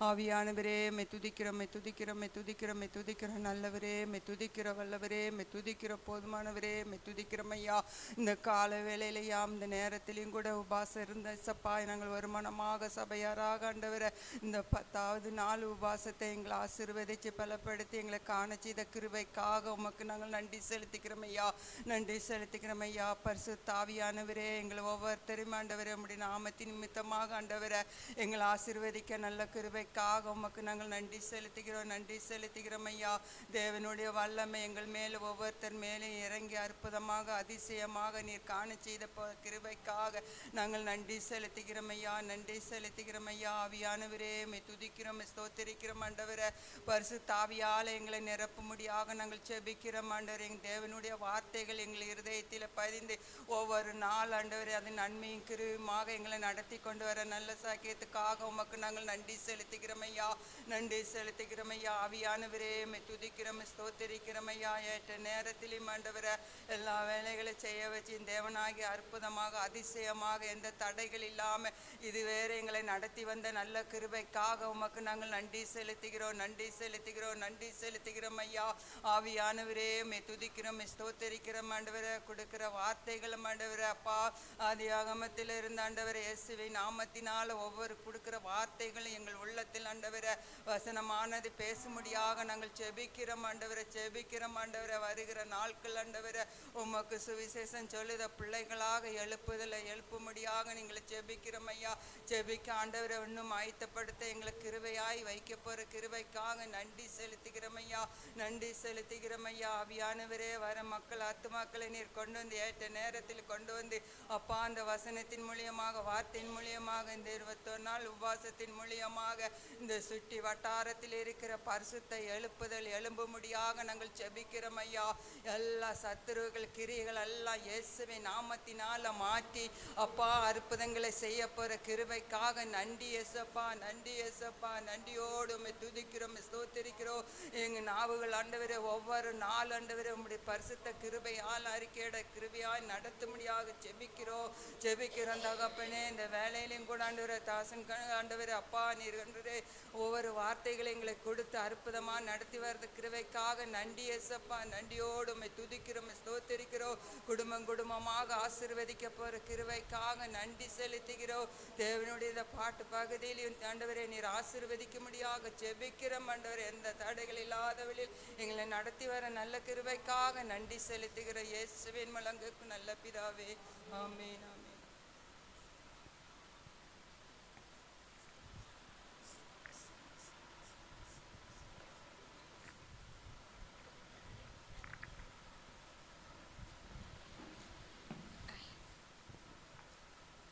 ஆவியானவரே மெத்துதிக்கிறோம் மெத்துதிக்கிறோம் மெத்துதிக்கிறோம் மெத்துதிக்கிறோம் நல்லவரே மெத்துதிக்கிற வல்லவரே மெத்துதிக்கிற போதுமானவரே மெத்துதிக்கிறோம் ஐயா இந்த கால வேலையிலையா இந்த நேரத்திலையும் கூட உபாசம் இருந்த சப்பா நாங்கள் வருமானமாக சபையாராக ஆண்டவரை இந்த பத்தாவது நாள் உபாசத்தை எங்களை ஆசிர்வதித்து பலப்படுத்தி எங்களை காண செய்த கிருபைக்காக உமக்கு நாங்கள் நன்றி செலுத்திக்கிறோம் ஐயா நன்றி செலுத்திக்கிறோம் ஐயா பரிசு தாவியானவரே எங்களை ஒவ்வொருத்தரும் ஆண்டவரே உம்முடைய நாமத்தின் நிமித்தமாக ஆண்டவரை எங்களை ஆசீர்வதிக்க நல்ல கிருபைக்காக உமக்கு நாங்கள் நன்றி செலுத்துகிறோம் நன்றி செலுத்துகிறோம் ஐயா. தேவனுடைய வல்லமை எங்கள் மேலும் ஒவ்வொருத்தர் மேலே இறங்கி அற்புதமாக அதிசயமாக நீர் காண செய்த கிருபைக்காக நாங்கள் நன்றி செலுத்துகிறோம் ஐயா நன்றி செலுத்துகிறோம் ஐயா. ஆவியானவரே மை துதிக்கிறோம் ஸ்தோத்திரிக்கிறோம் ஆண்டவரை. பரிசு தாவியால் எங்களை நிரப்பும்படியாக நாங்கள் செபிக்கிறோம் ஆண்டவர். எங்கள் தேவனுடைய வார்த்தைகள் எங்கள் இருதயத்தில் பதிந்து ஒவ்வொரு நாள் ஆண்டவரே அது நன்மையும் கிருவியுமாக எங்களை நடத்தி கொண்டு வர நல்ல சாக்கியத்துக்காக உமக்கு நாங்கள் நன்றி செலுத்தி ஐயா நன்றி செலுத்துகிறோம் ஐயா ஆவியானவரே மை துதிக்கிறோம் ஸ்தோத்திரிக்கிறோம் ஐயா ஏற்ற நேரத்திலும் ஆண்டவரை எல்லா வேலைகளை செய்ய வச்சு தேவனாகி அற்புதமாக அதிசயமாக எந்த தடைகள் இல்லாமல் இதுவேற எங்களை நடத்தி வந்த நல்ல கிருபைக்காக உமக்கு நாங்கள் நன்றி செலுத்துகிறோம் நன்றி செலுத்துகிறோம் நன்றி செலுத்துகிறோம் ஐயா ஆவியானவரே மே துதிக்கிறோம் ஸ்தோத்தரிக்கிறோம் ஆண்டவரை கொடுக்கிற வார்த்தைகளும் ஆண்டவரை அப்பா ஆதி ஆகமத்தில் இருந்த ஆண்டவர் இயேசுவை நாமத்தினால் ஒவ்வொரு கொடுக்கிற வார்த்தைகளும் எங்கள் உள்ளத்தில் ஆண்டவரை வசனமானது பேசும்படியாக நாங்கள் செபிக்கிறோம் ஆண்டவரை செபிக்கிறோம் ஆண்டவரை. வருகிற நாட்கள் ஆண்டவரை உமக்கு சுவிசேஷம் சொல்லுத பிள்ளைகளாக எழுப்புதலை எழுப்பும்படியாக நீங்கள் செபிக்கிறோம் ஐயா. செபிக்க ஆண்டவரை இன்னும் ஆயத்தப்படுத்த எங்களை கிருவையாய் வைக்க போற கிருவைக்காக நன்றி செலுத்துகிறோம் ஐயா. நன்றி செலுத்துகிறோம் ஐயா. அவியானவரே வர மக்கள் ஆத்துமாக்களை நீர் கொண்டு வந்து ஏற்ற நேரத்தில் கொண்டு வந்து அப்பா அந்த வசனத்தின் மூலியமாக வார்த்தையின் மூலியமாக இந்த இருபத்தொரு நாள் உபவாசத்தின் மூலியமாக இந்த சுற்றி வட்டாரத்தில் இருக்கிற பரிசுத்தை எழுப்புதல் எழும்பும்படியாக நாங்கள் செபிக்கிறோம் ஐயா. எல்லா சத்துருகள் கிரிகள் எல்லாம் இயேசுவை நாமத்தினால மாற்றி அப்பா அற்புதங்களை செய்ய போற கிருபைக்காக நன்றி எசப்பா நன்றி எசப்பா நன்றியோடு உம்மை துதிக்கிறோம் ஸ்தோத்திரிக்கிறோம். எங்க நாவுகள் ஆண்டவரே ஒவ்வொரு நாள் ஆண்டவரே உங்களுடைய பரிசுத்த கிருபையால் அறிக்கையிட கிருபையாய் நடத்தும்படியாக செபிக்கிறோம் செபிக்கிறோம் தகப்பனே இந்த வேலையிலையும் கூட ஆண்டவரே தாசன் ஆண்டவரே அப்பா நீர் ஒவ்வொரு வார்த்தைகளை எங்களை கொடுத்து அற்புதமாக நடத்தி வர்றது கிருவைக்காக நன்றி எசப்பா நன்றியோடு துதிக்கிறோமை துதிக்கிறோம் குடும்பம் குடும்பமாக ஆசிர்வதிக்க போகிற கிருவைக்காக நன்றி செலுத்துகிறோம். தேவனுடைய இந்த பாட்டு பகுதியில் ஆண்டவரை நீர் ஆசீர்வதிக்க முடியாக ஜெபிக்கிறோம். ஆண்டவர் எந்த தடைகள் இல்லாதவழில் எங்களை நடத்தி வர நல்ல கிருவைக்காக நன்றி செலுத்துகிற இயேசுவின் மலங்குக்கு நல்ல பிதாவே ஆமென்.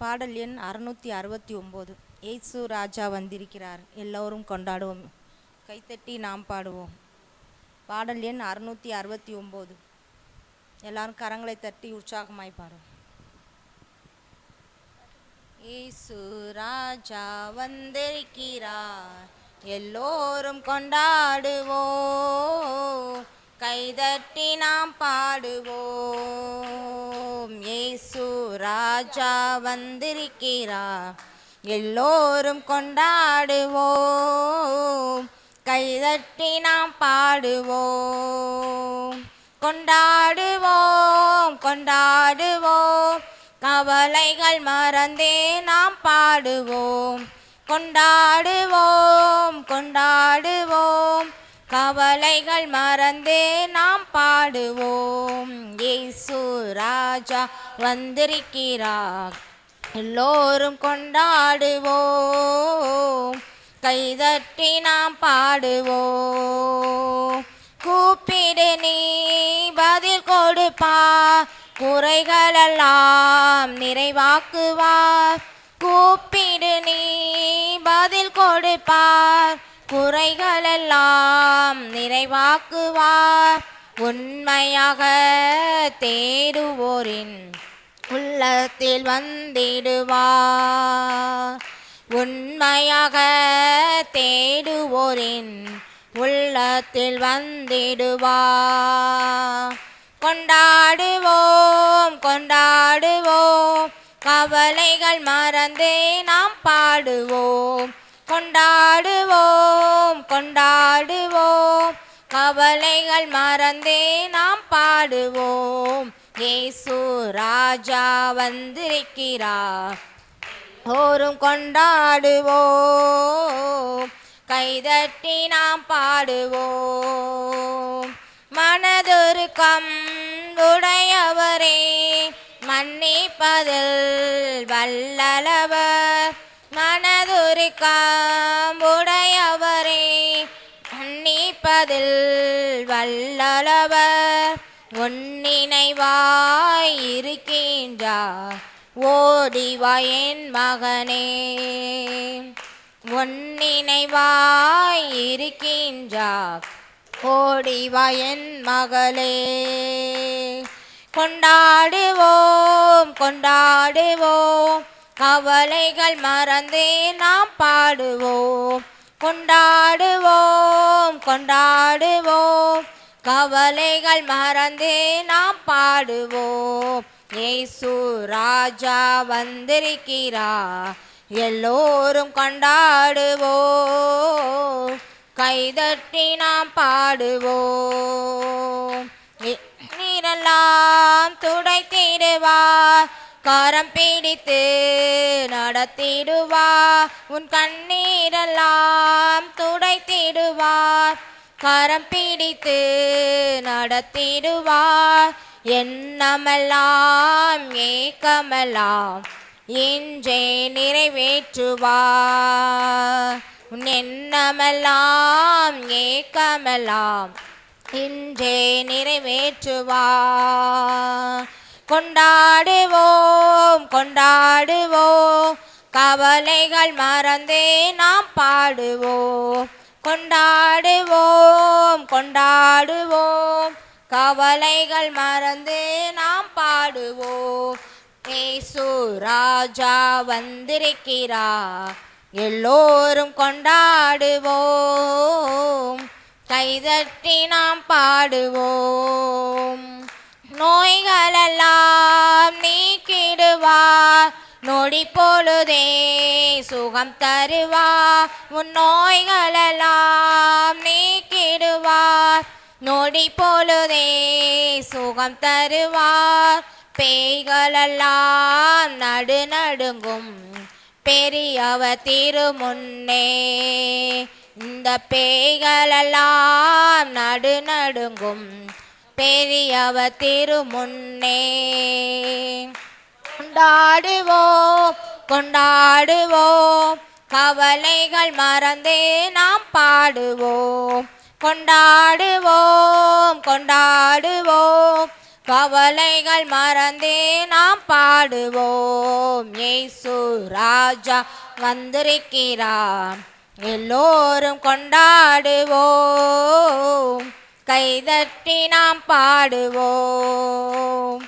பாடல் எண் அறுநூற்றி அறுபத்தி ஒம்பது. ஏசு ராஜா வந்திருக்கிறார். எல்லோரும் கொண்டாடுவோம். கைத்தட்டி நாம் பாடுவோம். பாடல் எண் அறுநூற்றி அறுபத்தி ஒம்பது. எல்லாரும் கரங்களை தட்டி உற்சாகமாய் பாடுவோம். ஏசு ராஜா வந்திருக்கிறார். எல்லோரும் கொண்டாடுவோம். கைதட்டி நாம் பாடுவோம். ஏசு ராஜா வந்திருக்கிறா எல்லோரும் கொண்டாடுவோம். கைதட்டி நாம் பாடுவோம். கொண்டாடுவோம் கொண்டாடுவோம். கவலைகள் மறந்தே நாம் பாடுவோம். கொண்டாடுவோம் கொண்டாடுவோம். கவலைகள் மறந்தே நாம் பாடுவோம். இயேசு ராஜா வந்திருக்கிறார். எல்லோரும் கொண்டாடுவோம். கைதட்டி நாம் பாடுவோம். கூப்பிடு நீ பதில் கொடுப்பா. குறைகளெல்லாம் நிறைவாக்குவார். கூப்பிடு நீ பதில் கொடுப்பார். குறைகளெல்லாம் நிறைவாக்குவார். உண்மையாக தேடுவோரின் உள்ளத்தில் வந்திடுவார். உண்மையாக தேடுவோரின் உள்ளத்தில் வந்திடுவார். கொண்டாடுவோம் கொண்டாடுவோம். கவலைகள் மறந்தே நாம் பாடுவோம். கொண்டாடுவோம் கொண்டாடுவோம். கவலைகள் மறந்தே நாம் பாடுவோம். ஏசு ராஜா வந்திருக்கிறார். ஓரும் கொண்டாடுவோம். கைதட்டி நாம் பாடுவோம். மனதுருக்கம் உடையவரே மன்னிப்பதில் வல்லலவர். மனதுருக்கம் உடையவரே மன்னிப்பதில் வல்லளவர். உன்னினைவாய் இருக்கின்றார் ஓடிவா மகனே. உன்னினைவாய் இருக்கின்றார் ஓடிவா மகளே. கொண்டாடுவோம் கொண்டாடுவோம் கவலைகள் மறந்தே நாம் பாடுவோம். கொண்டாடுவோம் கொண்டாடுவோம். கவலைகள் மறந்தே நாம் பாடுவோம். ஏசு ராஜா வந்திருக்கிறா எல்லோரும் கொண்டாடுவோம். கைதட்டி நாம் பாடுவோம். நீரெல்லாம் துடைத்திடுவார். கரம் பிடித்து நடத்திடுவார் உன் கண்ணீரெல்லாம் துடைத்திடுவார் கரம் பிடித்து நடத்திடுவார் எண்ணமெல்லாம் ஏக்கமெல்லாம் இன்றே நிறைவேற்றுவார் உன் எண்ணமெல்லாம் ஏக்கமெல்லாம் இன்றே நிறைவேற்றுவார் கொண்டாடுவோம் கொண்டாடுவோம். கவலைகள் மறந்தே நாம் பாடுவோம். கொண்டாடுவோம் கொண்டாடுவோம். கவலைகள் மறந்தே நாம் பாடுவோம். இயேசு ராஜா வந்திருக்கிறா எல்லோரும் கொண்டாடுவோம். கைதட்டி நாம் பாடுவோம். நோய்களெல்லாம் நீக்கிடுவார். நொடி பொழுதே சுகம் தருவார். உன் நோய்களெல்லாம் நீக்கிடுவார். நொடி பொழுதே சுகம் தருவார். பேய்களெல்லாம் நடு நடுங்கும். பெரியவ திருமுன்னே இந்த பேய்களெல்லாம் நடு நடுங்கும். பெரியவ திருமுன்னே. கொண்டாடுவோம் கொண்டாடுவோம். கவலைகள் மறந்தே நாம் பாடுவோம். கொண்டாடுவோம் கொண்டாடுவோம். கவலைகள் மறந்தே நாம் பாடுவோம். ஏசு ராஜா வந்திருக்கிறார். எல்லோரும் கொண்டாடுவோம். கைதட்டி நாம் பாடுவோம்.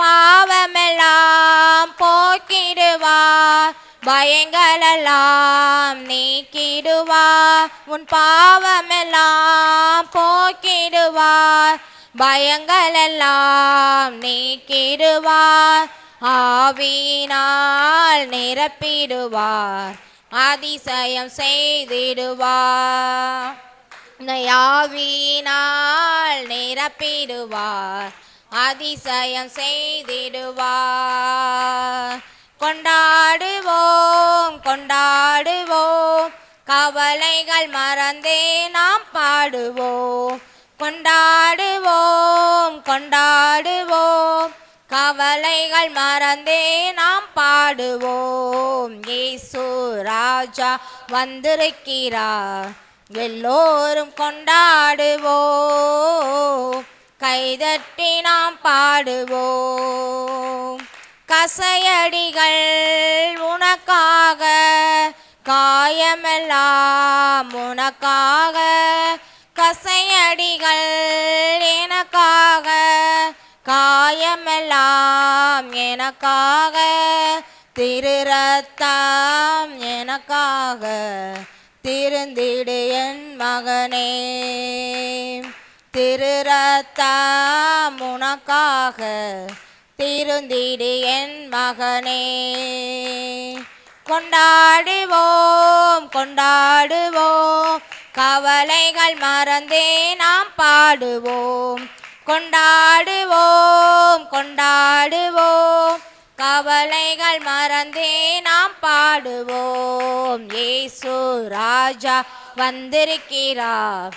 பாவமெல்லாம் போக்கிடுவார் பயங்களெல்லாம் நீக்கிடுவார். உன் பாவமெல்லாம் போக்கிடுவார் பயங்களெல்லாம் நீக்கிடுவார். ஆவியினால் நிரப்பிடுவார் அதிசயம் செய்திடுவார். யாவினால் நிரப்பிடுவார் அதிசயம் செய்திடுவார். கொண்டாடுவோம் கொண்டாடுவோம் கவலைகள் மறந்தே நாம் பாடுவோம். கொண்டாடுவோம் கொண்டாடுவோம் கவலைகள் மறந்தே நாம் பாடுவோம். ஏசு ராஜா வந்திருக்கிறார். எல்லோரும் கொண்டாடுவோம் கைதட்டி நாம் பாடுவோம் கசையடிகள் உனக்காக காயமெல்லாம் உனக்காக. கசையடிகள் எனக்காக காயமெல்லாம் எனக்காக. திரு ரத்தம் எனக்காக. திருந்திடு என் மகனே திரு ரத்தம் உனக்காக திருந்திடு என் மகனே. கொண்டாடுவோம் கொண்டாடுவோம் கவலைகள் மறந்தே நாம் பாடுவோம். கொண்டாடுவோம் கொண்டாடுவோம் கவலைகள் மறந்தே நாம் பாடுவோம். ஏசு ராஜா வந்திருக்கிறார்.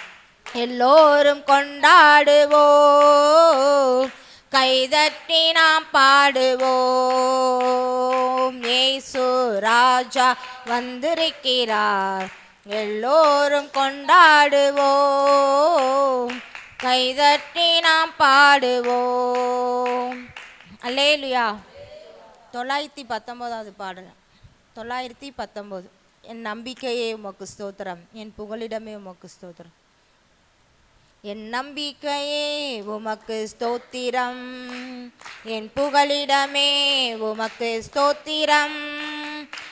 எல்லோரும் கொண்டாடுவோம். கைதட்டி நாம் பாடுவோம். ஏசு ராஜா வந்திருக்கிறார். எல்லோரும் கொண்டாடுவோம். கைதட்டி நாம் பாடுவோம். அல்லேலுயா. தொள்ளாயிரத்தி பத்தொம்போதாவது பாடல். தொள்ளாயிரத்தி பத்தொம்போது. என் நம்பிக்கையே உமக்கு ஸ்தோத்திரம். என் புகழிடமே உமக்கு ஸ்தோத்திரம். என் நம்பிக்கையே உமக்கு ஸ்தோத்திரம். என் புகழிடமே உமக்கு ஸ்தோத்திரம்.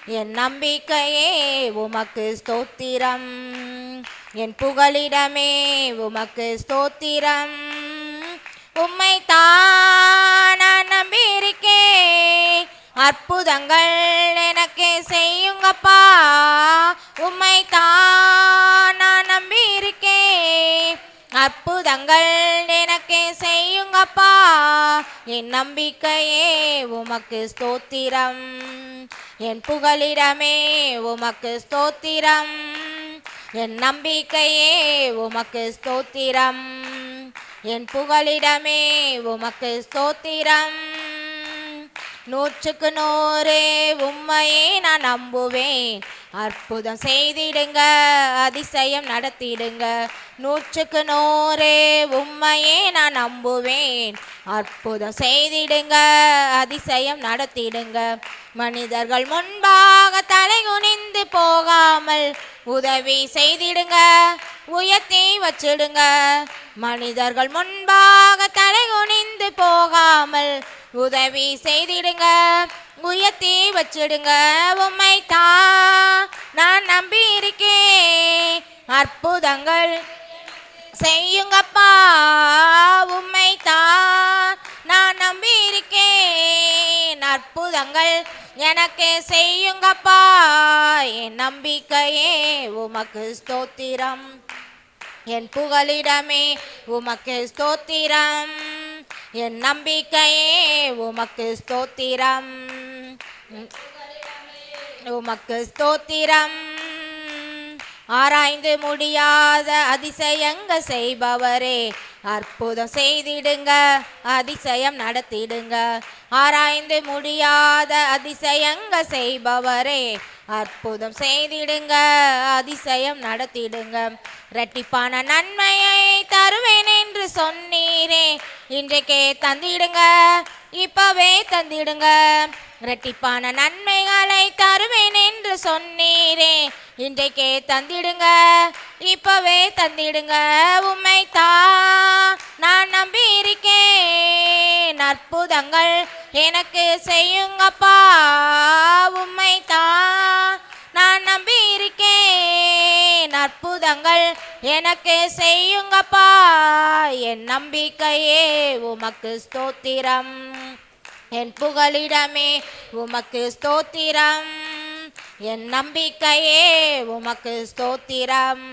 என் நம்பிக்கையே உமக்கு ஸ்தோத்திரம். என் புகழிடமே உமக்கு ஸ்தோத்திரம். உம்மை தான் அற்புதங்கள் எனக்கு செய்யுங்கப்பா. உம்மை தான் நான் நம்பியிருக்கேன். அற்புதங்கள் எனக்கு செய்யுங்கப்பா. என் நம்பிக்கையே உமக்கு ஸ்தோத்திரம். என் புகலிடமே உமக்கு ஸ்தோத்திரம். என் நம்பிக்கையே உமக்கு ஸ்தோத்திரம். என் புகலிடமே உமக்கு ஸ்தோத்திரம். நூற்றுக்கு நூறே உண்மையை நான் நம்புவேன். அற்புதம் செய்திடுங்க அதிசயம் நடத்திடுங்க. நூற்றுக்கு நூறே உண்மையை நான் நம்புவேன். அற்புதம் செய்திடுங்க அதிசயம் நடத்திடுங்க. மனிதர்கள் முன்பாக தலை குனிந்து போகாமல் உதவி செய்திடுங்க உயர்த்தி வச்சிடுங்க. மனிதர்கள் முன்பாக தலை குனிந்து போகாமல் உதவி செய்திடுங்க. உயர்த்தி வச்சிடுங்க. உம்மை தான் நான் நம்பி இருக்கேன் அற்புதங்கள் செய்யுங்கப்பா. உம்மை தான் நான் நம்பி இருக்கேன் அற்புதங்கள் எனக்கு செய்யுங்கப்பா. என் நம்பிக்கையே உமக்கு ஸ்தோத்திரம். என் புகலிடமே உமக்கு ஸ்தோத்திரம். என் நம்பிக்கையே உமக்கு ஸ்தோத்திரம். உமக்கு ஸ்தோத்திரம். ஆராய்ந்து முடியாத அதிசயங்க செய்பவரே அற்புதம் செய்திடுங்க அதிசயம் நடத்திடுங்க. ஆராய்ந்து முடியாத அதிசயங்க செய்பவரே. அற்புதம் செய்திடுங்க அதிசயம் நடத்திடுங்க. இரட்டிப்பான நன்மையை தருவேன் என்று சொன்னீரே. இன்றைக்கே தந்திடுங்க இப்பவே தந்திடுங்க. இரட்டிப்பான நன்மைகளை தருவேன் என்று சொன்னீரே. இன்றைக்கே தந்திடுங்க இப்பவே தந்திடுங்க. உம்மை தான் நான் நம்பி இருக்கேன் அற்புதங்கள் எனக்கு செய்யுங்கப்பா உம்மை தான் நான் நம்பி இருக்கேன் அற்புதங்கள் எனக்கு செய்யுங்கப்பா என் நம்பிக்கையே உமக்கு ஸ்தோத்திரம். என் புகலிடமே உமக்கு ஸ்தோத்திரம். என் நம்பிக்கையே உமக்கு ஸ்தோத்திரம்.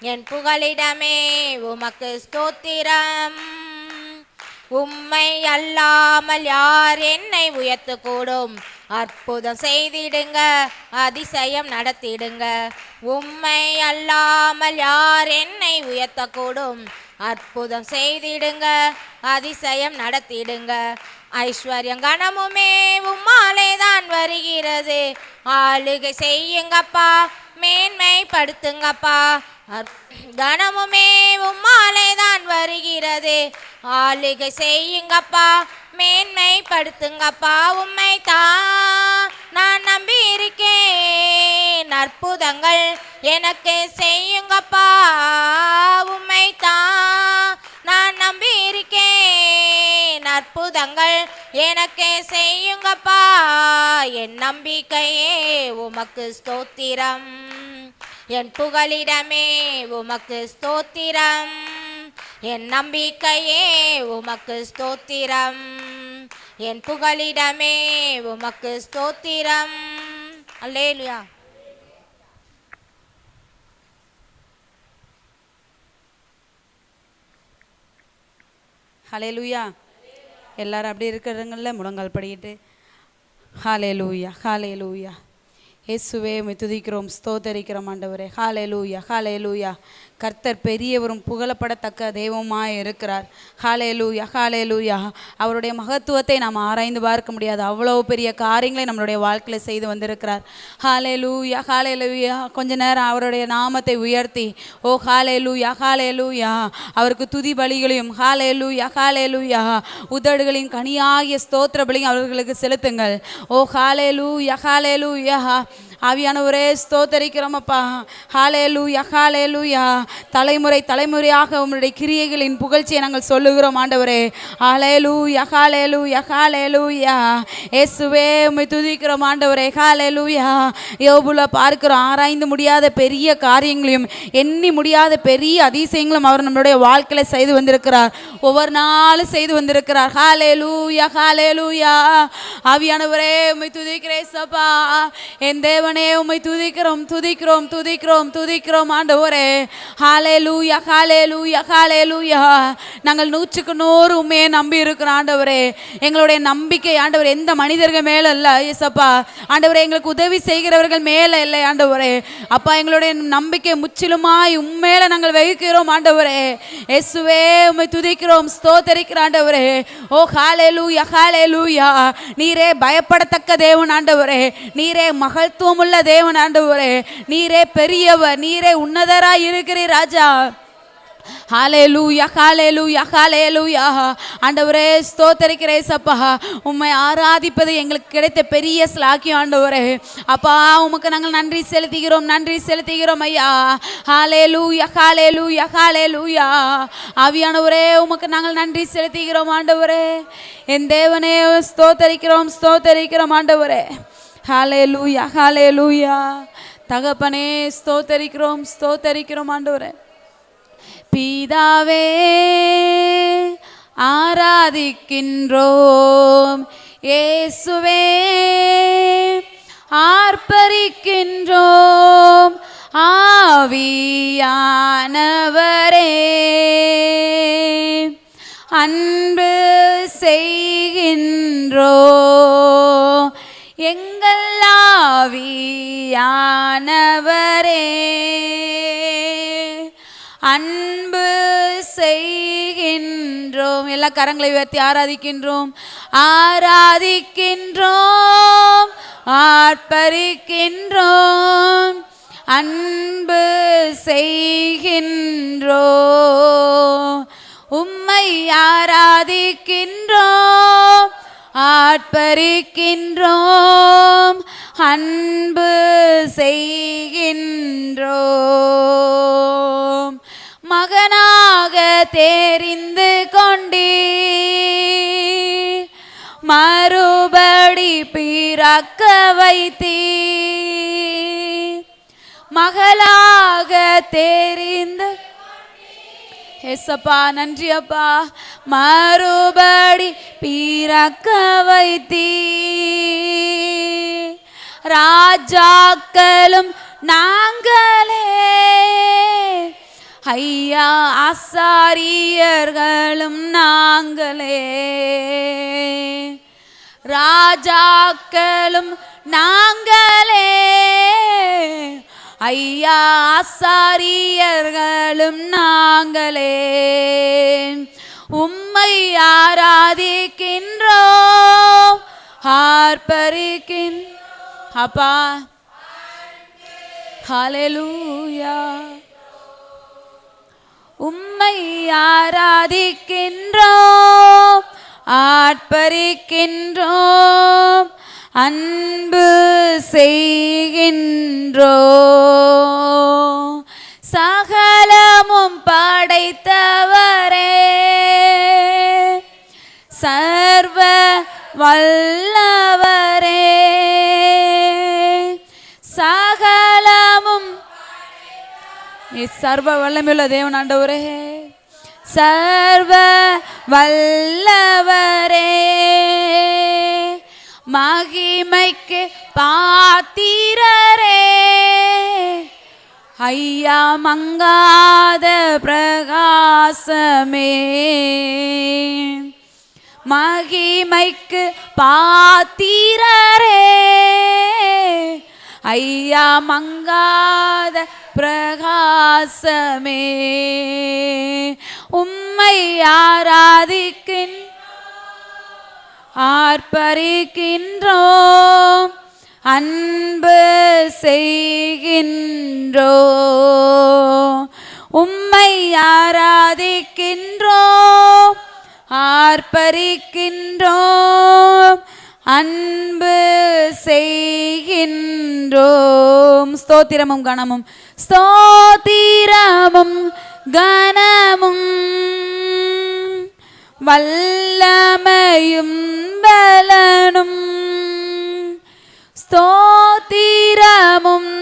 என் புகலிடமே உமக்கு ஸ்தோத்திரம். உம்மை அல்லாமல் யார் என்னை உயர்த்தக்கூடும்? அற்புதம் செய்திடுங்க அதிசயம் நடத்திடுங்க. உம்மை அல்லாமல் யார் என்னை உயர்த்தக்கூடும்? அற்புதம் செய்திடுங்க அதிசயம் நடத்திடுங்க. ஐஸ்வர்யம் கணமுமே உம்மாலே தான் வருகிறது. ஆளுகை செய்யுங்கப்பா மேன்மைப்படுத்துங்கப்பா. கனமுமே உம்மாலே தான் வருகிறது. ஆளுகை செய்யுங்கப்பா மேன்மைப்படுத்துங்கப்பா உம்மை தான் நான் நம்பி இருக்கேன் அற்புதங்கள் எனக்கு செய்யுங்கப்பா உம்மை தான் நான் நம்பி இருக்கேன் அற்புதங்கள் எனக்கு செய்யுங்கப்பா. என் நம்பிக்கையே உமக்கு ஸ்தோத்திரம். என் புகலிடமே உமக்கு ஸ்தோத்திரம். என் நம்பிக்கையே உமக்கு ஸ்தோத்திரம். என் புகலிடமே உமக்கு ஸ்தோத்திரம். அல்லே அல்லேலுயா. ஹலே லூயா எல்லாரும் அப்படி இருக்கிறவங்கள முழங்கால் படிக்கிட்டு. ஹாலே லூயா ஹாலே லூயா இயேசுவே துதிக்கிறோம் ஸ்தோத்தரிக்கிறோம் ஆண்டவரே. ஹalleluya ஹalleluya. கர்த்தர் பெரியவரும் புகழப்படத்தக்க தெய்வமாக இருக்கிறார். ஹalleluya ஹalleluya. அவருடைய மகத்துவத்தை நாம் ஆராய்ந்து பார்க்க முடியாது. அவ்வளோ பெரிய காரியங்களை நம்மளுடைய வாழ்க்கையில் செய்து வந்திருக்கிறார். ஹalleluya ஹalleluya. கொஞ்ச நேரம் அவருடைய நாமத்தை உயர்த்தி ஓ ஹalleluya ஹalleluya. அவருக்கு துதி பலிகளையும் ஹalleluya ஹalleluya. உதடுகளின் கனியாகிய ஸ்தோத்திர பலியும் அவர்களுக்கு செலுத்துங்கள். ஓ ஹalleluya ஹalleluya. ஆவியானவரே ஸ்தோத்தரிக்கிறோமப்பா. ஹalleluya ஹalleluya. தலைமுறை தலைமுறையாக உங்களுடைய கிரியைகளின் புகழ்ச்சியை நாங்கள் சொல்லுகிறோம் ஆண்டவரே. ஹalleluya ஹalleluya ஹalleluya. ஏசுவே உம்மை துதிக்கிறோம் ஆண்டவரே. ஹalleluya. யோபுல பார்க்கிறோம் ஆராய்ந்து முடியாத பெரிய காரியங்களையும் எண்ணி முடியாத பெரிய அதிசயங்களும் அவர் நம்மளுடைய வாழ்க்கையில செய்து வந்திருக்கிறார். ஒவ்வொரு நாளும் செய்து வந்திருக்கிறார். ஹalleluya ஹalleluya. ஆவியானவரே உம்மை துதிக்கிறேன் சபா என் தேவன் உம்மை துதிக்கிறோம் துதிக்கிறோம் துதிக்கிறோம் துதிக்கிறோம் ஆண்டவரே. ஹalleluya ஹalleluya ஹalleluya நாங்கள் நூற்றுக்கு நூறு உண்மையை நம்பி இருக்கிறோம் ஆண்டவரே. எங்களுடைய நம்பிக்கை ஆண்டவர் எந்த மனிதர்கள் மேலே இல்ல ஏசப்பா ஆண்டவரே எங்களுக்கு உதவி செய்கிறவர்கள் மேலே இல்லை ஆண்டவரே. அப்பா எங்களுடைய நம்பிக்கை முற்றிலுமாய் உண்மையில நாங்கள் வைக்கிறோம் ஆண்டவரே. எஸ்வே உம்மை துதிக்கிறோம் ஸ்தோத்தரிக்கிற ஆண்டவரே. ஓ ஹalleluya ஹalleluya நீரே பயப்படத்தக்க தேவன் ஆண்டவரே. நீரே மகத்துவமுள்ள தேவன் ஆண்டவரே. நீரே பெரியவர் நீரே உன்னதராய் இருக்கிறீர் ராஜா. ஹalleluya ஹalleluya ஹalleluya. ஆண்டவரே ஸ்தோத்தரிக்கிறே சப்பா. உம்மை ஆராதிப்பது எங்களுக்கு கிடைத்த பெரிய ஸ்லாக்கியம் ஆண்டவரே. அப்பா உமக்கு நாங்கள் நன்றி செலுத்துகிறோம் நன்றி செலுத்துகிறோம் ஐயா. ஹalleluya ஹalleluya ஹalleluya. ஆவியானவரே உமக்கு நாங்கள் நன்றி செலுத்துகிறோம் ஆண்டவரே. என் தேவனே ஸ்தோத்தரிக்கிறோம் ஸ்தோத்தரிக்கிறோம் ஆண்டவரே. ஹalleluya ஹalleluya தகப்பனே ஸ்தோத்தரிக்கிறோம் ஸ்தோத்தரிக்கிறோம் ஆண்டவரே. பீதாவே ஆராதிக்கின்றோம். ஏசுவே ஆர்ப்பரிக்கின்றோம். ஆவியானவரே அன்பு செய்கின்றோம். எங்கள்லாவியானவரே அன்பு செய்கின்றோம். எல்லா கரங்களை உயர்த்தி ஆராதிக்கின்றோம். ஆராதிக்கின்றோம். ஆர்ப்பரிக்கின்றோம். அன்பு செய்கின்றோம். உம்மை ஆராதிக்கின்றோம். ஆட்பரிக்கின்றோம் அன்பு செய்கின்றோம். மகனாக தெரிந்து கொண்டே மறுபடி பிறக்க வைத்தீ மகளாக தெரிந்து ஏசப்பா நன்றி அப்பா. மறுபடி பிறக்க வைத்தீ. ராஜாக்களும் நாங்களே. ஐயா ஆசாரியர்களும் நாங்களே. ராஜாக்களும் நாங்களே. ஐயா ஆசாரியர்களும் நாங்களே. உம்மை ஆராதிக்கின்றோம் ஆர்ப்பரிக்கின். அப்பா. ஹலெலூயா உம்மை ஆராதிக்கின்றோம் ஆட்பரிக்கின்றோம் அன்பு செய்கின்றோ. சகலமும் படைத்தவரே. சர்வ வல்லவரே. சகலமும் நீ சர்வ வல்லமையுள்ள தேவன் ஆண்டவரே. சர்வ வல்லவரே. மகிமைக்கு பாத்திரரே. ஐயா மங்காத பிரகாசமே. மகிமைக்கு பாத்திரரே. ஐயா மங்காத பிரகாசமே. உம்மை ஆராதிக்கின் ஆர்ப்பரிக்கின்றோம் அன்பு செய்கின்றோ உம்மை ஆராதிக்கின்றோம் ஆர்ப்பரிக்கின்றோம் அன்பு செய்கின்றோம். ஸ்தோத்திரமும் கணமும் ஸ்தோத்திரமும் கணமும் வல்லமையும் பலனும் ஸ்தோத்திரமும்.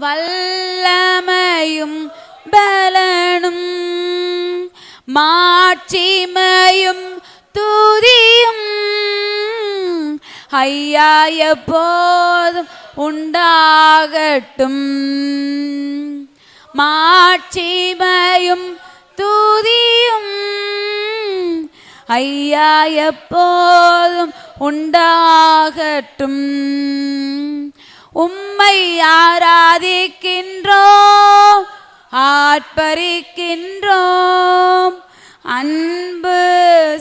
வல்லமையும் பலனும் மாட்சிமையும் துதியும். ஐயா எப்போதும் உண்டாகட்டும். மாட்சிமையும் தூதியும் ஐயா எப்போதும் உண்டாகட்டும். உம்மை ஆராதிக்கின்றோம் ஆட்பரிக்கின்றோம் அன்பு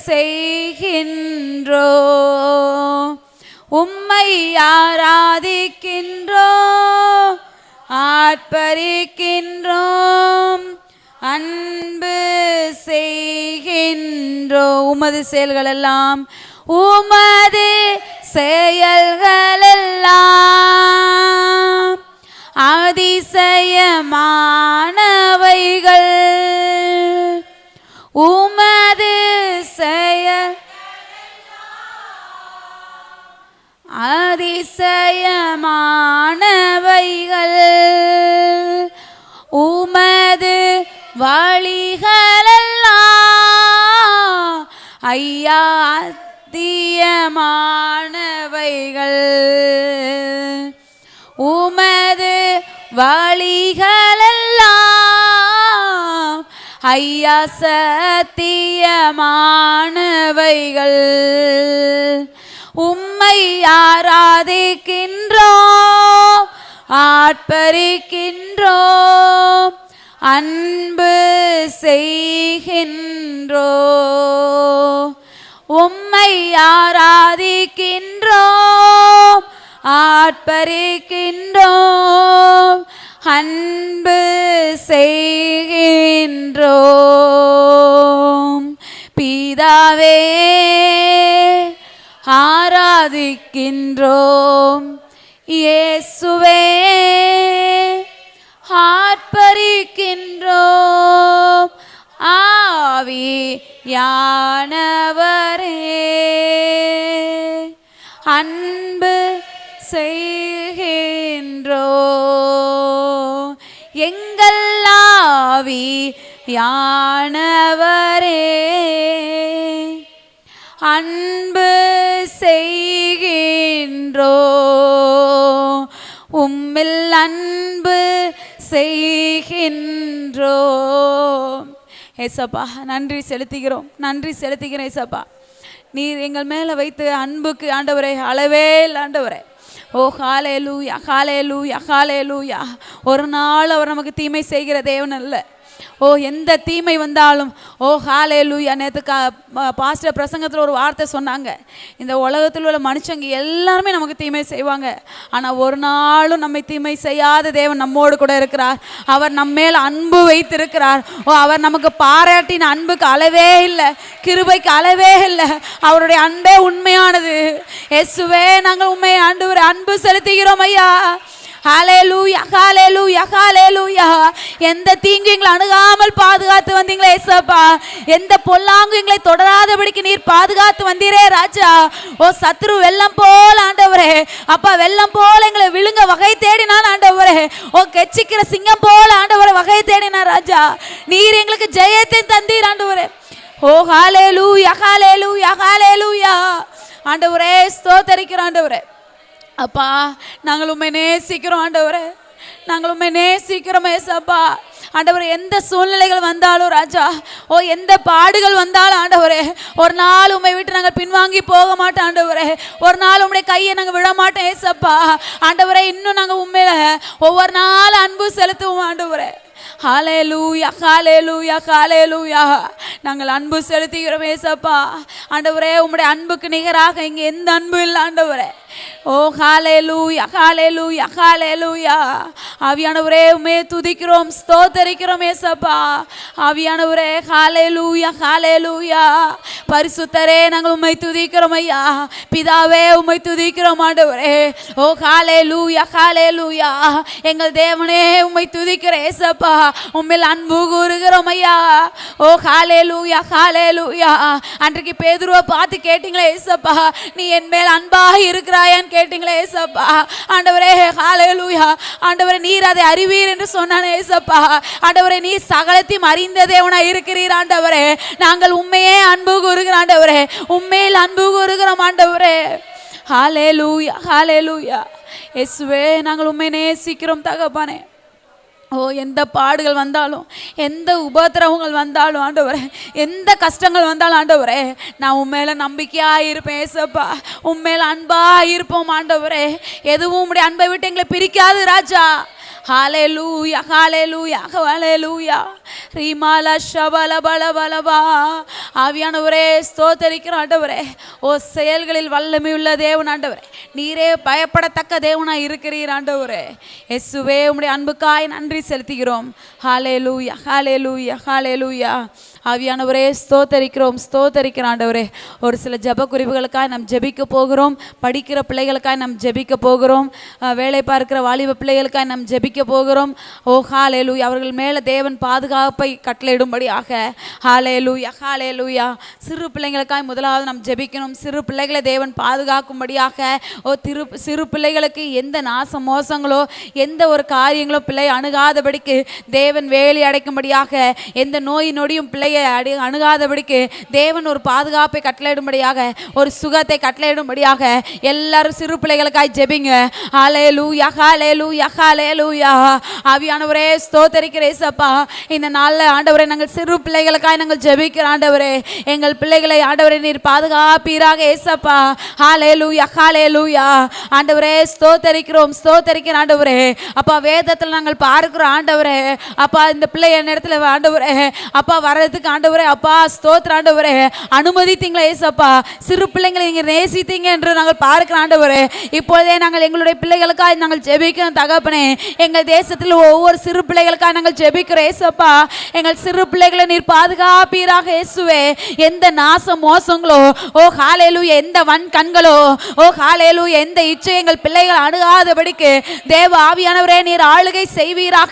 செய்கின்றோம். உம்மை ஆராதிக்கின்றோம் ஆட்பரிக்கின்றோம் அன்பு செய்கின்றோம். உமது செயல்களெல்லாம் உமது செயல்களெல்லாம் அதிசயமானவைகள். உமது செயல் அதிசயமான வழிகளெல்லாம் ஐயா அத்தியமானவைகள். உமது வழிகளெல்லாம் ஐயா சத்தியமானவைகள். உம்மை ஆராதிக்கின்றோம் ஆட்பரிக்கின்றோம் அன்பு செய்கின்றோ உம்மை ஆராதிக்கின்றோம் ஆட்பரிக்கின்றோம் அன்பு செய்கின்றோம் பிதாவே ஆராதிக்கின்றோம். இயேசுவ யானவரே. அன்பு செய்கின்றோ. எங்கள் ஆவி யானவரே. அன்பு செய்கின்றோ. உம்மில் அன்பு செய்கின்றோ. ஏசப்பா நன்றி செலுத்துகிறோம். நன்றி செலுத்துகிறேன் ஏசப்பா. நீர் எங்கள் மேலே வைத்து அன்புக்கு ஆண்டவரை அளவே இல்லாண்டவரை ஓ ஹாலே லூயா ஹாலே லூயா ஹாலே லூயா ஒரு நாள் அவர் நமக்கு தீமை செய்கிற தேவன் அல்ல. ஓ எந்த தீமை வந்தாலும் ஓ ஹாலே லூயா நேற்று கா பாஸ்டர் பிரசங்கத்தில் ஒரு வார்த்தை சொன்னாங்க. இந்த உலகத்தில் உள்ள மனுஷங்க எல்லாருமே நமக்கு தீமை செய்வாங்க. ஆனால் ஒரு நாளும் நம்மை தீமை செய்யாத தேவன் நம்மோடு கூட இருக்கிறார். அவர் நம்ம மேல் அன்பு வைத்திருக்கிறார். ஓ அவர் நமக்கு பாராட்டின அன்புக்கு அளவே இல்லை கிருபைக்கு அளவே இல்லை. அவருடைய அன்பே உண்மையானது. எசுவே நாங்கள் உண்மையை ஆண்டு அன்பு செலுத்துகிறோம் ஐயா. ஹalleluya ஹalleluya ஹalleluya எந்த தீங்கு எங்களை அணுகாமல் பாதுகாத்து வந்தீங்களே ஏசப்பா. எந்த பொல்லாங்கு எங்களை தொடராதபடிக்கு நீர் பாதுகாத்து வந்தீரே ராஜா. ஓ சத்ரு வெள்ளம் போல் ஆண்டவரே. அப்பா வெள்ளம் போல் எங்களை விழுங்க வகை தேடினான் ஆண்டவரே. ஓ கெச்சிக்கிற சிங்கம் போல் ஆண்டவரை வகை தேடினான் ராஜா. நீர் எங்களுக்கு ஜெயத்தை தந்தீர் ஆண்டவரே. ஓ ஹalleluya ஹalleluya ஹalleluya ஆண்டவரே ஸ்தோத்தரிக்கிற ஆண்டவரே. அப்பா நாங்கள் உண்மை நேசிக்கிறோம் ஆண்டவரே. நாங்கள் உண்மை நேசிக்கிறோம் ஏசப்பா. ஆண்டவர் எந்த சூழ்நிலைகள் வந்தாலும் ராஜா ஓ எந்த பாடுகள் வந்தாலும் ஆண்டவரே ஒரு நாள் உண்மை விட்டு நாங்கள் பின்வாங்கி போக மாட்டோம் ஆண்டவரே. ஒரு நாள் உங்களுடைய கையை நாங்கள் விட மாட்டோம் ஏசப்பா. ஆண்டவரே இன்னும் நாங்கள் உண்மையில ஒவ்வொரு நாள் அன்பு செலுத்துவோம் ஆண்டவரே. ஹalleluya ஹalleluya ஹalleluya. நாங்கள் அன்பு செலுத்துகிறோம் ஏசப்பா. ஆண்டவரே உம்முடைய அன்புக்கு நிகராக இங்கே எந்த அன்பும் இல்லை ஆண்டவரே. ஓ ஹாலேலூயா ஹாலேலூயா ஹாலேலூயா ஆவியானவரே உமே துதிக்கிறோம் ஸ்தோத்தரிக்கிறோம் ஏசப்பா. ஆவியானவரே ஹாலேலூயா ஹாலேலூயா பரிசுத்தரே நாங்கள் உம்மை துதிக்கிறோம் ஐயா. பிதாவே உம்மை துதிக்கிறோம் ஆண்டவரே. ஓ ஹாலேலூயா ஹாலேலூயா எங்கள் தேவனே உம்மை துதிக்கிற ஏசப்பா. உம்மில் அன்பு கூறுகிறோம் ஐயா. ஓ ஹாலேலூயா ஹாலேலூயா அன்றைக்கு பேதுருவை பார்த்து கேட்டீங்களே ஏசப்பா. நீ என் மேல் அன்பாக இருக்கிறாயான்னு கேட்டீங்களே ஏசப்பா. ஆண்டவரே ஹalleluya. ஆண்டவரே நீர் அதை அறிவீர் என்று சொன்னானே ஏசப்பா. ஆண்டவரே நீ சகலத்தையும் அறிந்த தேவனா இருக்கிறீர் ஆண்டவரே. நாங்கள் உண்மையே அன்பு கூறுகிற ஆண்டவரே. உண்மையில் அன்பு கூறுகிறோம் ஆண்டவரே. ஹாலே லூயா ஹாலே லூயா எஸ்வே நாங்கள் உண்மை நேசிக்கிறோம் தகப்பானே. ஓ எந்த பாடுகள் வந்தாலும் எந்த உபத்திரவங்கள் வந்தாலும் ஆண்டவரே எந்த கஷ்டங்கள் வந்தாலும் ஆண்டவரே நான் உண்மையில நம்பிக்கையாக இருப்பேன் ஏசப்பா. உண்மையில அன்பாக இருப்போம் ஆண்டவரே. எதுவும் உம்முடைய அன்பை விட்டு எங்களை பிரிக்காது ராஜா. ஹாலே லூயா ஹாலே லூயா ஹாலே லூயா ரீமால ஷபல பல பலபா ஆவியானவரே ஸ்தோத்தரிக்கிற ஆண்டவரே. ஓ செயல்களில் வல்லமை உள்ள தேவன் ஆண்டவரே. நீரே பயப்படத்தக்க தேவனாக இருக்கிறீர் ஆண்டவரே. எஸ்ஸுவே உம்முடைய அன்புக்காய் நன்றி செலுத்துகிறோம் ஹாலே லூயா ஹாலே லூயா ஹாலே லூயா ஆவியானவரே ஸ்தோத்தரிக்கிறோம் ஸ்தோத்தரிக்கிற ஆண்டவரே. ஒரு சில ஜெப குறிப்புகளுக்காக நாம் ஜெபிக்க போகிறோம் படிக்கிற பிள்ளைகளுக்காக நாம் ஜெபிக்க போகிறோம் வேலை பார்க்கிற வாலிப பிள்ளைகளுக்காக நாம் ஜெபிக்க போகிறோம். ஓ ஹாலேலூயா அவர்கள் மேலே தேவன் பாதுகாப்பை கட்டளையிடும்படியாக ஹாலேலூயா ஹாலேலூயா. சிறு பிள்ளைங்களுக்காக முதலாவது நாம் ஜெபிக்கணும். சிறு பிள்ளைகளை தேவன் பாதுகாக்கும்படியாக ஓ திரு சிறு பிள்ளைகளுக்கு எந்த நாச மோசங்களோ எந்த ஒரு காரியங்களோ பிள்ளை அணுகாதபடிக்கு தேவன் வேலி அடைக்கும்படியாக எந்த நோய் நொடியும் பிள்ளையை அடி அணுகாதபடிக்கு தேவன் ஒரு பாதுகாப்பை கட்டளையிடும்படியாக ஒரு சுகத்தை கட்டளையிடும்படியாக எல்லாரும் சிறு பிள்ளைகளுக்காய் ஜெபிங்க. ஹாலே லூயா ஹாலே லூயா ஹாலே லூயா ஆவியானவரே ஸ்தோத்தரிக்கிற இந்த நாளில் ஆண்டவரே நாங்கள் சிறு பிள்ளைகளுக்காய் நாங்கள் ஜெபிக்கிற ஆண்டவரே. எங்கள் பிள்ளைகளை ஆண்டவரே நீர் பாதுகாப்பீராக ஏசப்பா. ஹாலே லூயா ஹாலே லூயா ஆண்டவரே ஸ்தோத்தரிக்கிறோம் ஸ்தோத்தரிக்கிற ஆண்டவரே. அப்பா வேதத்தில் நாங்கள் பார்க்கிறோம் ஆண்டவரே. அப்பா இந்த பிள்ளை என் இடத்துல ஆண்டவரே. அப்பா வர்றதுக்கு ஆண்டவரே அப்பா ஸ்தோத்திர ஆண்டவரே. அனுமதித்தீங்களா ஏசப்பா? சிறு பிள்ளைங்களை நீங்கள் நேசித்தீங்க என்று நாங்கள் பார்க்கிற ஆண்டவரே. இப்பொழுதே நாங்கள் எங்களுடைய பிள்ளைகளுக்காக நாங்கள் ஜெபிக்கிறோம் தகப்பனே. எங்கள் தேசத்தில் ஒவ்வொரு சிறு பிள்ளைகளுக்காக நாங்கள் ஜெபிக்கிறோம் ஏசப்பா. எங்கள் சிறு பிள்ளைகளை நீர் பாதுகாப்பீராக இயேசுவே. எந்த நாச மோசங்களோ ஓ ஹாலேலு எந்த வன் கண்களோ ஓ ஹாலேலு எந்த இச்சை எங்கள் பிள்ளைகள் அணுகாதபடிக்கு தேவ ஆவியானவரே நீர் ஆளுகை செய்வீராக.